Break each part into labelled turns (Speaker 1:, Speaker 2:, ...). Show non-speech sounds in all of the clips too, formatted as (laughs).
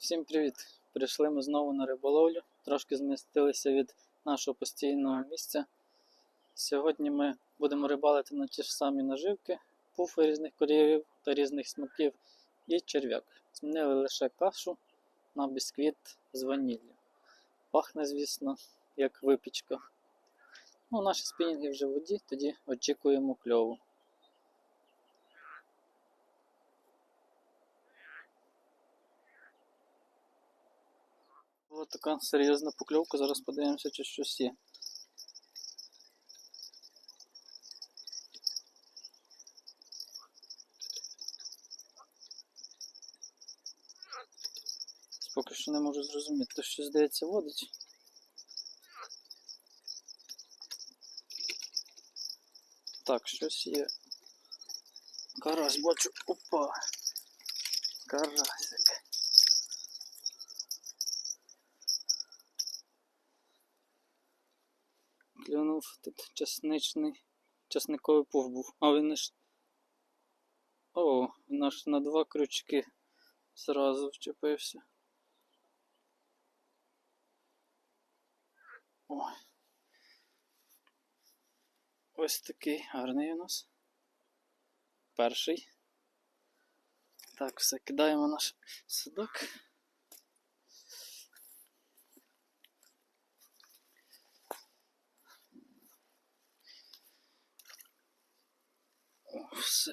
Speaker 1: Всім привіт! Прийшли ми знову на риболовлю. Трошки змістилися від нашого постійного місця. Сьогодні ми будемо рибалити на ті ж самі наживки, пуфи різних кольорів та різних смаків і черв'як. Змінили лише кашу на бісквіт з ваніллю. Пахне, звісно, як випічка. Ну, наші спінінги вже в воді, тоді очікуємо кльову. Була така серйозна покльовка, зараз подивимося, чи щось є. Поки що не можу зрозуміти, то що здається водить. Так, щось є. Карась бачу. Опа. Карасик. Клюнув тут чесничний, чесниковий пух був. А він ж. О, він аж на два крючки зразу вчепився. Ой. Ось такий гарний у нас. Перший. Так, все, кидаємо наш садок. Все.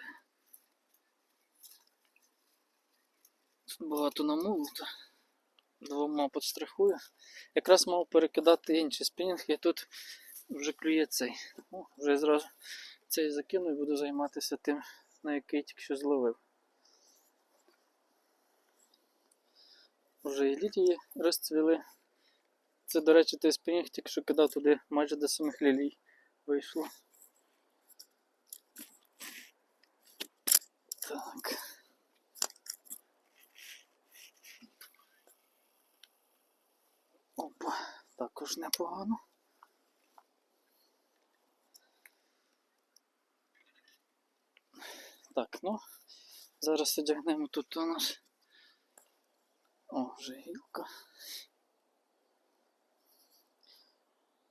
Speaker 1: Тут багато намолото. Двома підстрахую. Якраз мав перекидати інші спінінги, і тут вже клює цей. О, вже зразу цей закину і буду займатися тим, на який тільки що зловив. Вже і лілії розцвіли. Це, до речі, той спінінг тільки що кидав туди майже до самих лілій вийшло. Так. Опа, також непогано. Так, ну, зараз одягнемо тут у нас. О, вже гілка.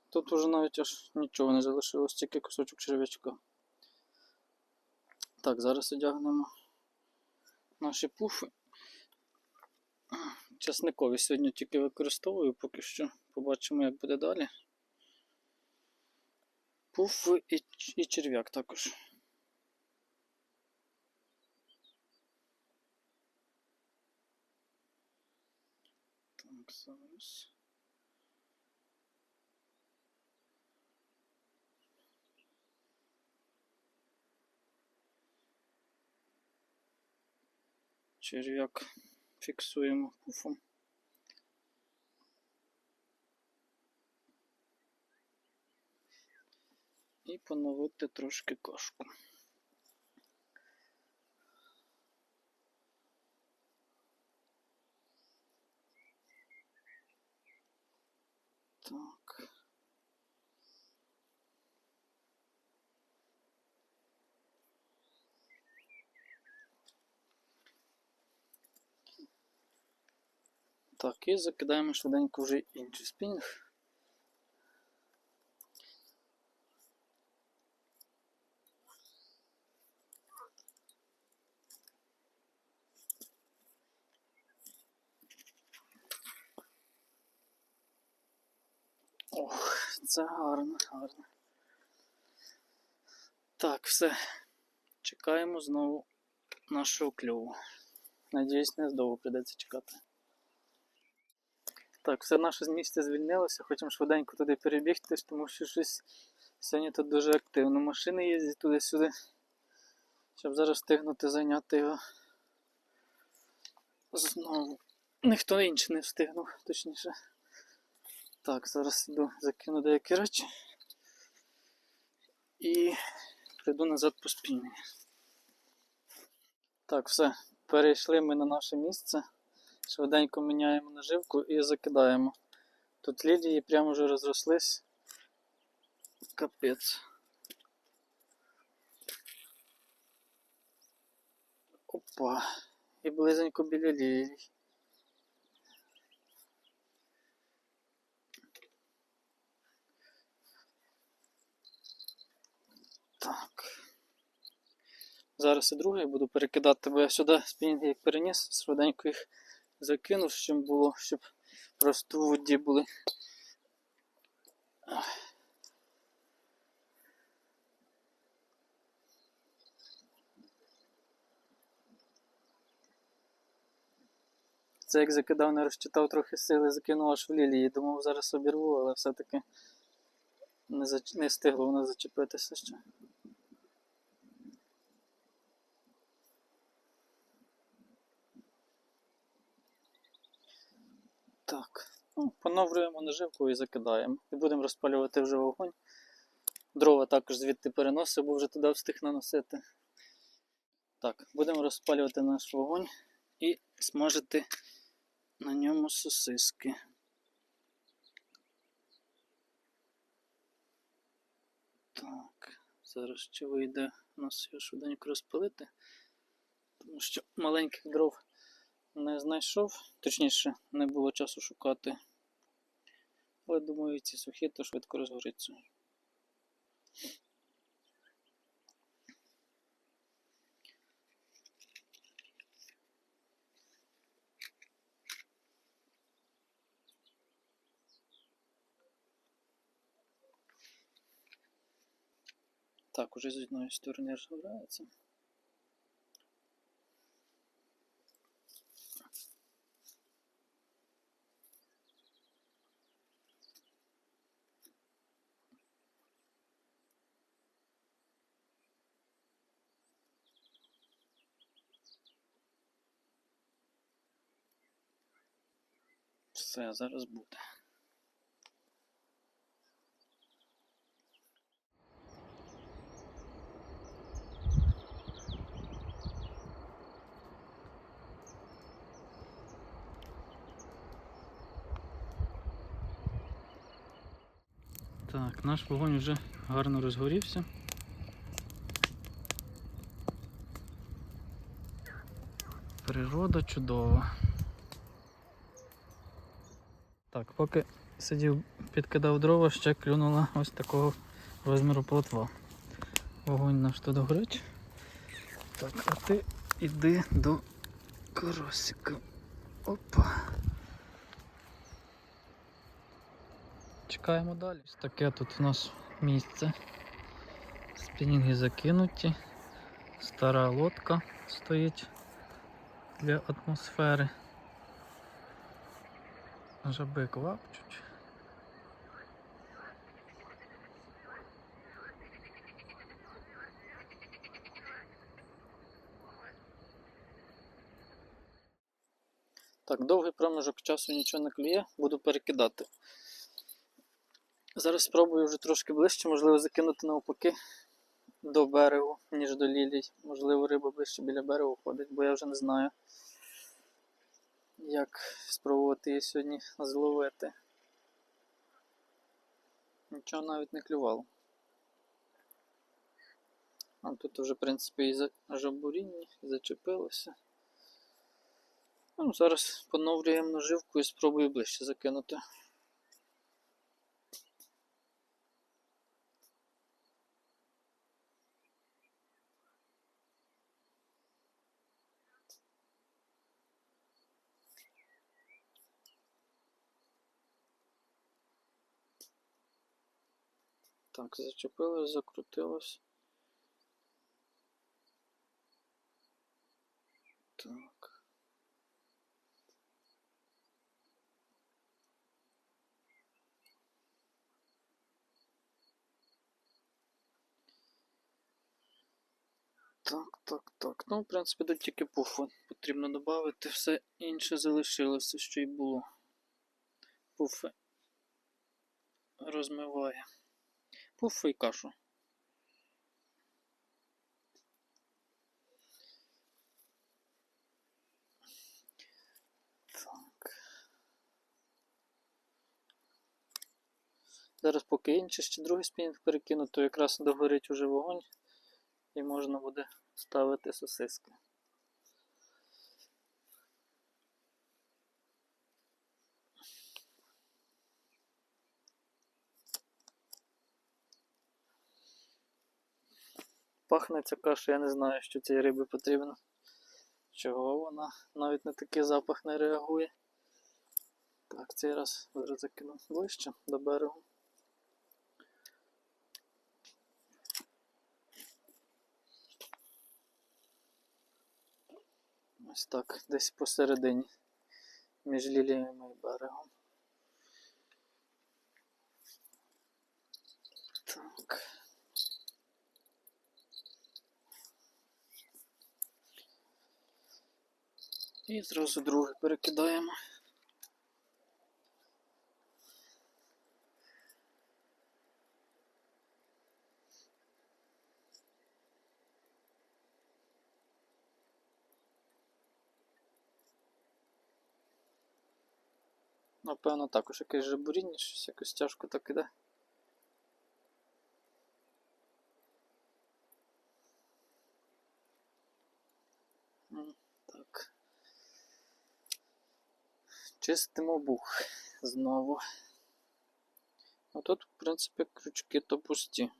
Speaker 1: Тут уже навіть аж нічого не залишилось, тільки кусочок черв'ячка. Так, зараз одягнемо наші пуфи. Часникові сьогодні тільки використовую, поки що побачимо, як буде далі. Пуфи і, і черв'як також. Так, зараз. Черв'як фіксуємо пуфом. І поновити трошки кашку. Так. Так, і закидаємо швиденько вже інший спінінг. Ох, це гарно, гарно. Так, все. Чекаємо знову нашого кльову. Надіюсь, не довго прийдеться чекати. Так, все наше з місця звільнилося, хочемо швиденько туди перебігти, тому що щось сьогодні тут дуже активно. Машини їздять туди-сюди, щоб зараз встигнути зайняти його. Знову. Ніхто інший не встигнув, точніше. Так, зараз іду закину деякі речі. І прийду назад по спільні. Так, все. Перейшли ми на наше місце. Швиденько міняємо наживку і закидаємо. Тут лілії прямо вже розрослись. Капець. Опа. І близенько біля лілій. Так. Зараз і другий буду перекидати, бо я сюди спінінги переніс, швиденько їх закинув, щоб було, щоб просто в воді були. Це як закидав, не розчитав трохи сили, закинув аж в лілії. Думав, зараз обірву, але все-таки не, зач... не встигло воно зачепитися ще. Так, ну, поновлюємо наживку і закидаємо. І будемо розпалювати вже вогонь. Дрова також звідти переносив, бо вже туди встиг наносити. Так, будемо розпалювати наш вогонь і смажити на ньому сосиски. Так, зараз ще вийде у нас його швиденько розпалити, тому що маленьких дров не знайшов, точніше, не було часу шукати. Але думаю, ці сухі то швидко розгориться. Так, уже з одної сторони розгорається. Все, зараз буде. Так, наш вогонь вже гарно розгорівся. Природа чудова. Так, поки сидів, підкидав дрова, ще клюнула ось такого розміру плотва. Вогонь наш тут горить. Так, а ти іди до карасика. Опа. Чекаємо далі. Ось таке тут у нас місце. Спінінги закинуті. Стара лодка стоїть для атмосфери. Жаби квапчуть. Так, довгий проміжок часу нічого не клює, буду перекидати. Зараз спробую вже трошки ближче, можливо, закинути навпаки до берегу, ніж до лілій. Можливо, риба ближче біля берегу ходить, бо я вже не знаю, як спробувати її сьогодні зловити. Нічого навіть не клювало. А тут вже, в принципі, і за жабуріння, і зачепилося. Ну, зараз поновлюємо наживку і спробую ближче закинути. Так, зачепилось, закрутилось. Так. Так, так, так. Ну, в принципі, тут тільки пуфи потрібно додати, все інше залишилося, що й було. Пуфи розмиває. Пуфи і кашу. Так. Зараз поки інший ще другий спінінг перекину, то якраз догорить уже вогонь і можна буде ставити сосиски. Пахне ця каша, я не знаю, що цій рибі потрібно. Чого вона навіть на такий запах не реагує. Так, цей раз зараз закину ближче до берегу. Ось так, десь посередині між ліліями і берегом. Так. І зразу другий перекидаємо. Напевно, також якесь жабуріння, щось якось тяжко так іде. М, Так. Чистимо бух знову. А тут, в принципі, крючки то пусті.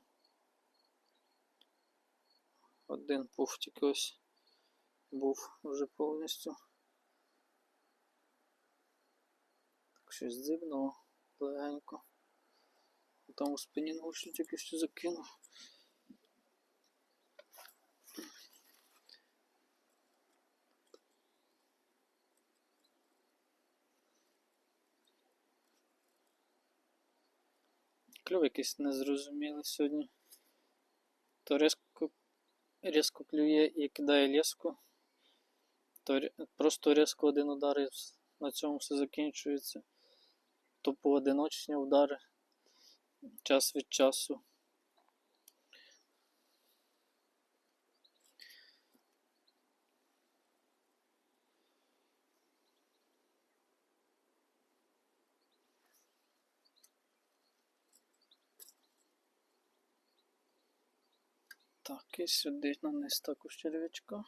Speaker 1: Один пуф тільки ось був вже повністю. Так щось дзибнуло легенько. Там у спині наушник тільки що закинув. Клюв якийсь незрозумілий сьогодні. То різко, різко клює і кидає ліску, то просто різко один удар і на цьому все закінчується. То поодиночні удари час від часу. І сюди наниз також черв'ячка.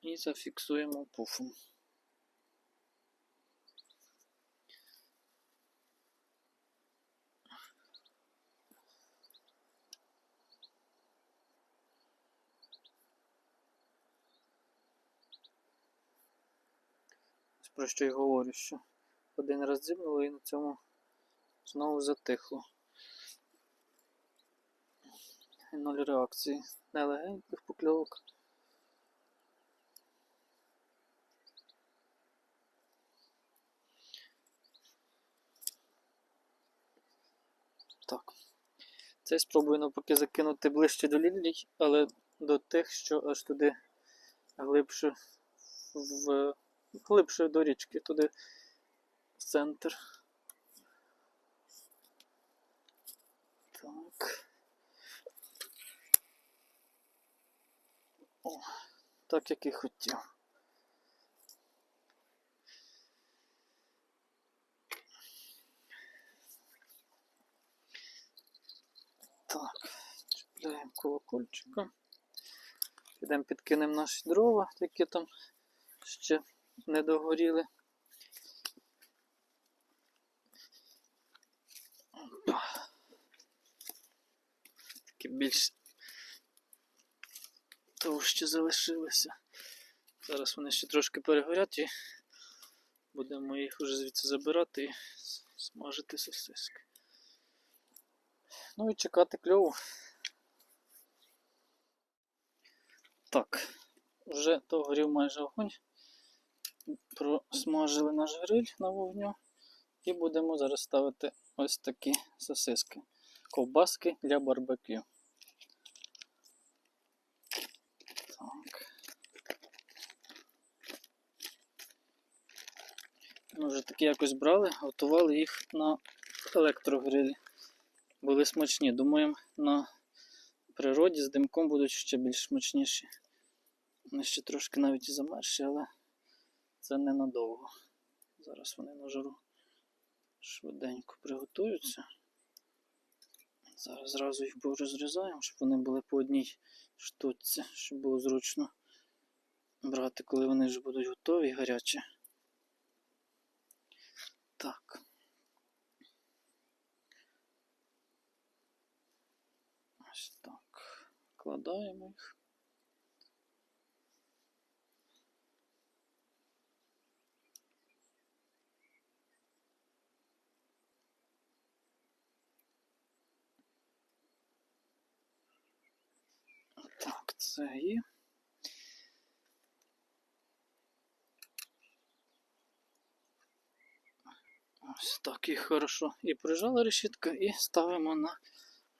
Speaker 1: І зафіксуємо пуфом. Про що й говорю, що один раз дзибнуло і на цьому знову затихло. І Нуль реакції. Нелегеньких покльовок. Так. Цей спробую навпаки закинути ближче до лілій, але до тих, що аж туди глибше в глибше до річки, туди в центр. Так. О, так як і хотів. Так, чіпляємо колокольчика. Підемо підкинемо наші дрова, які там ще не догоріли. Такі більш товщі залишилися. Зараз вони ще трошки перегорять і будемо їх вже звідси забирати і смажити сосиски. Ну і чекати кльову. Так, вже догорів майже огонь. Просмажили наш гриль на вогню. І будемо зараз ставити ось такі сосиски. Ковбаски для барбекю. Так. Ми вже такі якось брали, готували їх на електрогрилі. Були смачні. Думаємо, на природі з димком будуть ще більш смачніші. Вони ще трошки навіть і замерші, але це ненадовго. Зараз вони на жару швиденько приготуються. Зараз зразу їх розрізаємо, щоб вони були по одній штуці, щоб було зручно брати, коли вони вже будуть готові і гарячі. Так. Ось так. Вкладаємо їх. Так, це і. Ось так і хорошо і прижала решітка, і ставимо на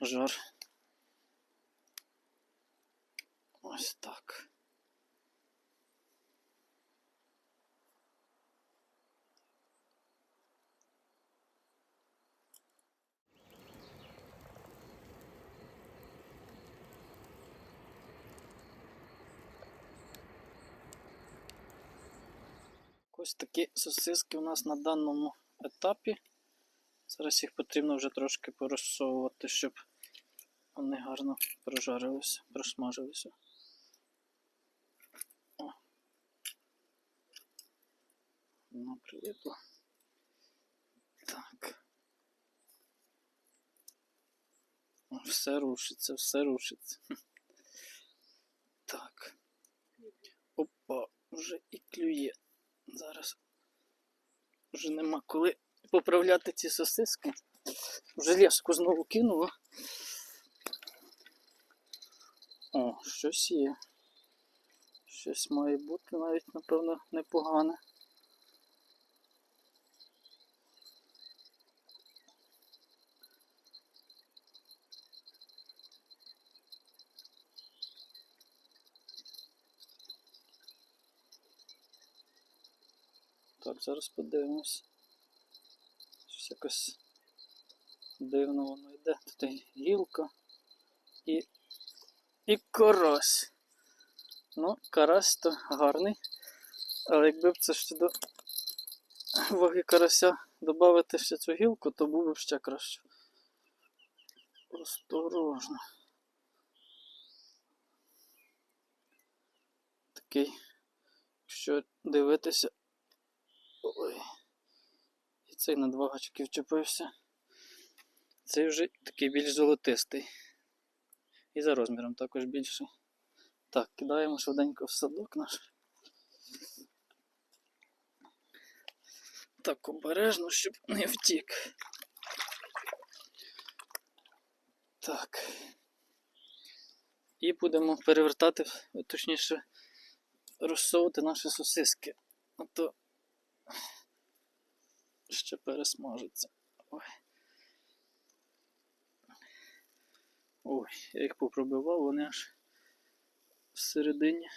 Speaker 1: жар. Ось так. Ось такі сосиски у нас на даному етапі. Зараз їх потрібно вже трошки порозсовувати, щоб вони гарно прожарилися, просмажилися. О. Воно прилипло. Так. Все рушиться, все рушиться. Так. Опа, вже і клює. Зараз вже нема коли поправляти ці сосиски. Вже ляску знову кинула. О, щось є. Щось має бути навіть, напевно, непогане. Так, зараз подивимось. Щось якось дивно воно йде. Тут і гілка і. І карась. Ну, карась то гарний. Але якби б це ще до ваги карася додати ще цю гілку, то було б ще краще. Осторожно. Такий, якщо дивитися. Ой. І цей на два гачки вчепився. Цей вже такий більш золотистий. І за розміром також більший. Так, кидаємо швиденько в садок наш. Так обережно, щоб не втік. Так. І будемо перевертати, точніше, розсовувати наші сосиски. А то ще пересмажиться. Ой. Ой, я їх попробивав, вони аж всередині.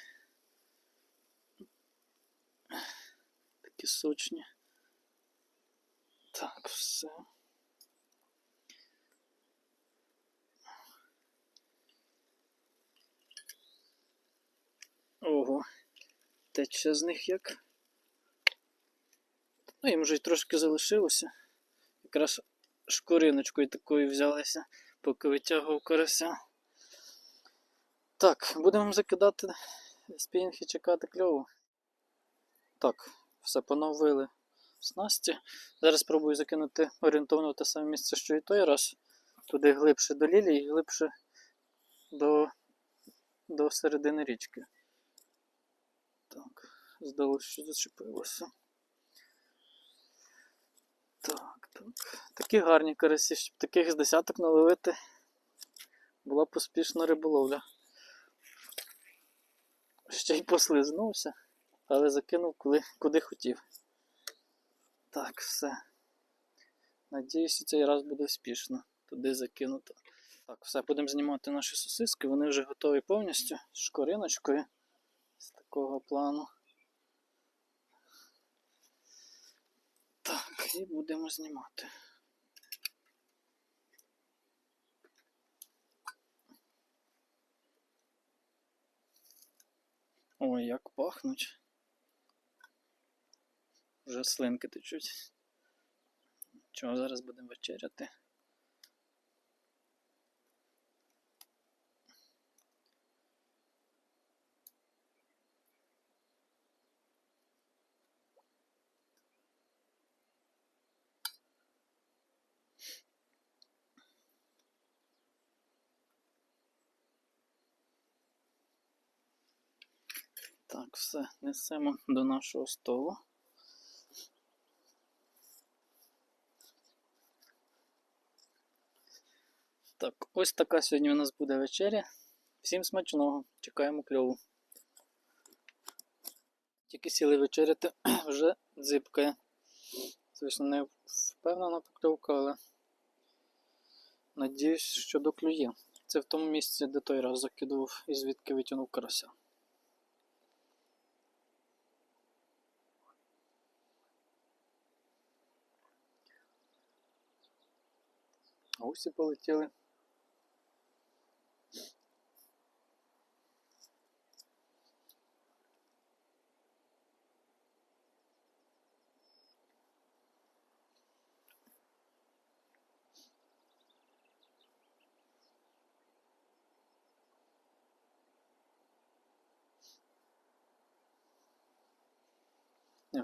Speaker 1: Такі сочні. Так, все. Ого, тече з них як. Ну, їм вже й трошки залишилося. Якраз шкуриночкою такою взялися, поки витягував карася. Так, будемо закидати спінг і чекати кльову. Так, все поновили снасті. Зараз спробую закинути орієнтовно в те саме місце, що і той раз. Туди глибше до лілії і глибше до, до середини річки. Так, здалося, що зачепилося. Так, так. Такі гарні карасі, щоб таких з десяток наловити. Була поспішна риболовля. Ще й послизнувся, але закинув коли, куди хотів. Так, все. Надіюсь, цей раз буде успішно. Туди закинуто. Так, все, будемо знімати наші сосиски. Вони вже готові повністю з шкориночкою. З такого плану. Так, і будемо знімати. Ой, як пахнуть. Вже слинки течуть. Чого зараз будемо вечеряти? Так, все, несемо до нашого столу. Так, ось така сьогодні у нас буде вечеря. Всім смачного, чекаємо кльову. Тільки сіли вечеряти, (clears throat) вже дзипкає. Звісно, не впевнена покльовка, але надіюсь, що доклює. Це в тому місці, де той раз закидував і звідки витягнув карася. А полетіли.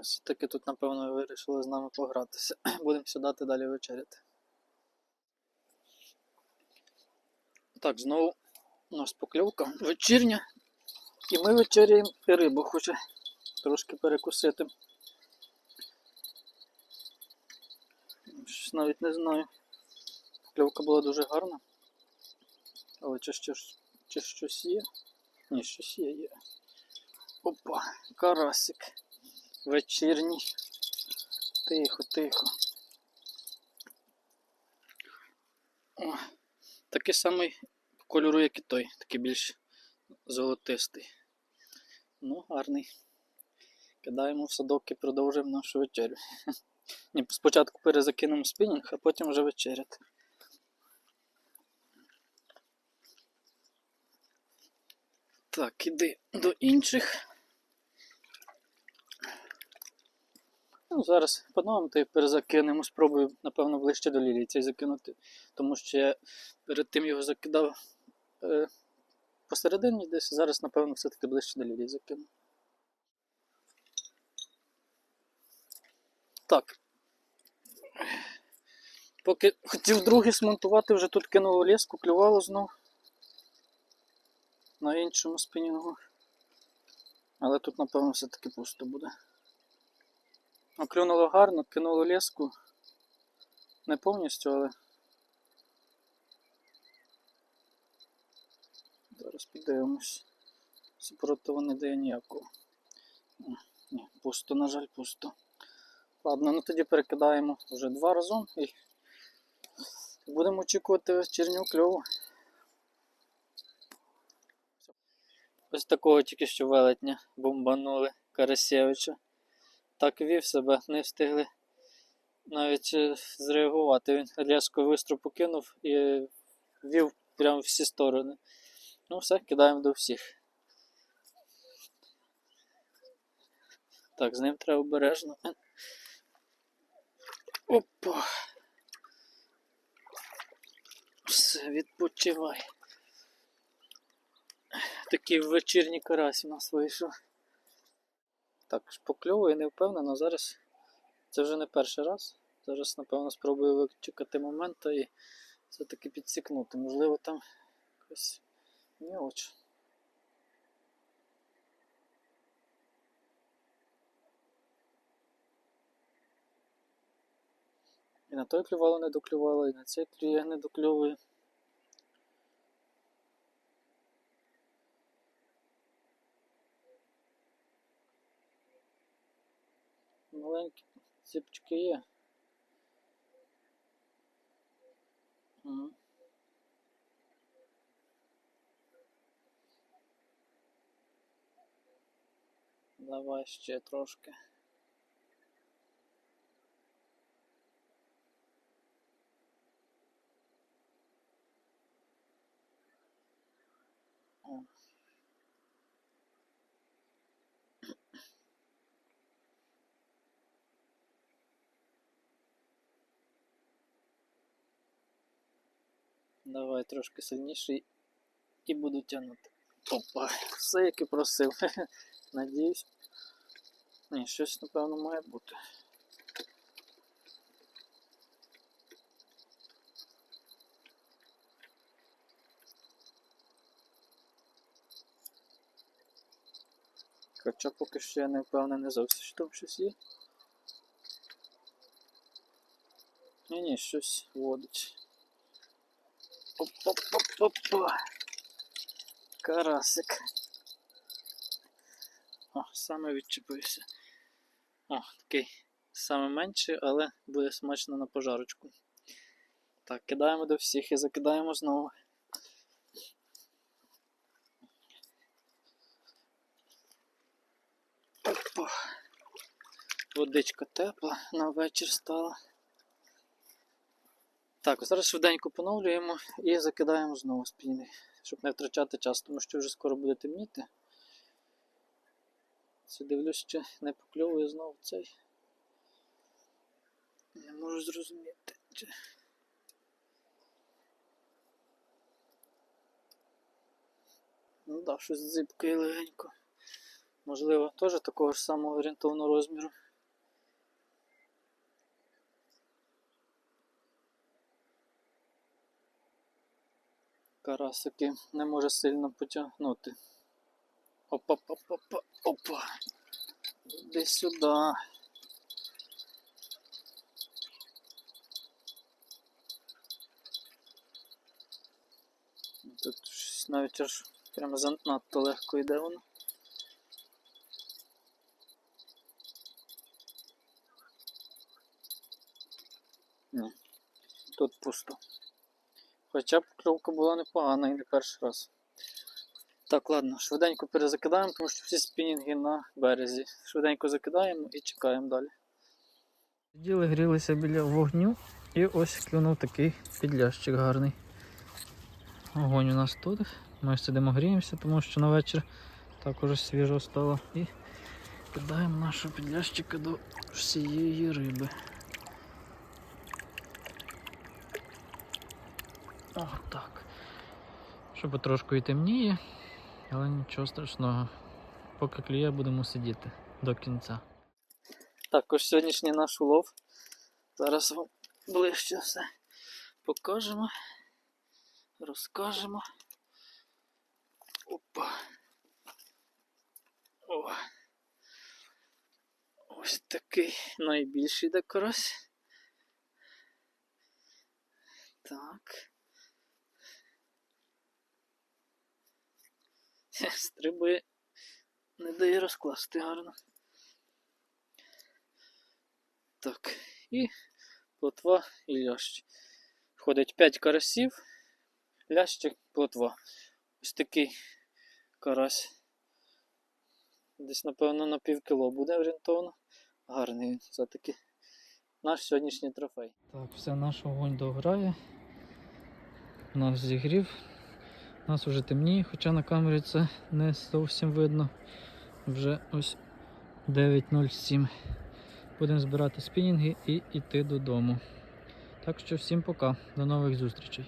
Speaker 1: Все-таки тут, напевно, вирішили з нами погратися. (clears throat) Будемо сідати далі вечеряти. Так, знову у нас покльовка вечірня. І ми вечеряємо і рибу хоче трошки перекусити. Щось навіть не знаю. Покльовка була дуже гарна. Але чи, щось- чи щось є? Ні, щось є, є. Опа, карасик. Вечірній. Тихо, тихо. О, такий самий кольору, як і той, такий більш золотистий. Ну, гарний. Кидаємо в садок і продовжуємо нашу вечерю. (laughs) Спочатку перезакинемо спінінг, а потім вже вечеряти. Так, іди до інших. Ну, зараз по новому ти перезакинемо. Спробую, напевно, ближче до лілії цей закинути. Тому що я перед тим його закидав е, посередині десь. Зараз, напевно, все-таки ближче до лілії закину. Так. Поки хотів другий смонтувати, вже тут кинуло леску, клювало знов. На іншому спінінгу. Але тут, напевно, все-таки пусто буде. Ну, клюнуло гарно, кинуло леску. Не повністю, але. Зараз подивимось. Супротиву не дає ніякого. Ні, Ні, пусто, на жаль, пусто. Ладно, ну тоді перекидаємо вже два разом і будемо очікувати вечірню кльову. Ось такого тільки що велетня бомбанули Карасєвича. Так вів себе, не встигли навіть е, зреагувати. Він різко вистру покинув і вів прямо всі сторони. Ну все, кидаємо до всіх. Так, з ним треба обережно. Опа. Все, відпочивай. Такий вечірній карась у нас вийшов. Так, шпокльовує, не впевнено. Зараз це вже не перший раз. Зараз, напевно, спробую вичекати момент і все-таки підсікнути. Можливо, там якась мілоч. І на той клювало не доклювало, і на цей клює не докльовує. Маленькі ціпчики є. Мгм. Давай ще трошки. Давай трошки сильніше і буду тягнути. Опа, все як і просив. (laughs) Надіюсь. Ні, щось напевно має бути. Хоча поки що я не впевнений зовсім, що там щось є. Ні, ні, щось водить. Оп-оп-оп-оп-оп. Карасик. О, саме відчепився. О, такий саме менший, але буде смачно на пожарочку. Так, кидаємо до всіх і закидаємо знову. Опа. Водичка тепла, на вечір стала. Так, зараз швиденько поновлюємо і закидаємо знову спільний, щоб не втрачати час, тому що вже скоро буде темніти. Це дивлюсь, ще не покльовує знову цей. Не можу зрозуміти. Чи... Ну да, щось дзипкає легенько. Можливо, теж такого ж самого орієнтовного розміру. Карасики не може сильно потягнути. Опа-па-па-па, опа. Іди сюди. Тут навіть аж прямо занадто легко йде воно. Ні, тут пусто. Хоча б була непогана і не перший раз. Так, ладно, швиденько перезакидаємо, тому що всі спінінги на березі. Швиденько закидаємо і чекаємо далі. Сиділи, грілися біля вогню і ось клюнув такий підлящик гарний. Огонь у нас тут. Ми сидимо гріємося, тому що на вечір також свіжо стало. І кидаємо нашого підлящика до всієї риби. О, так. Що потрошку і темніє, але нічого страшного. Поки клює, будемо сидіти до кінця. Так, ось сьогоднішній наш улов. Зараз вам ближче все покажемо, розкажемо. Опа. О. Ось такий найбільший де карась. Так. Стрибує, не дає розкласти гарно. Так, і плотва і лящ. Ходить 5 карасів, лящик, плотва. Ось такий карась. Десь, напевно, на пів кіло буде орієнтовно. Гарний він все-таки. Наш сьогоднішній трофей. Так, все, наш огонь дограє. Нас зігрів. Нас вже темніє, хоча на камері це не зовсім видно. Вже ось 9.07. Будемо збирати спінінги і йти додому. Так що всім пока, до нових зустрічей.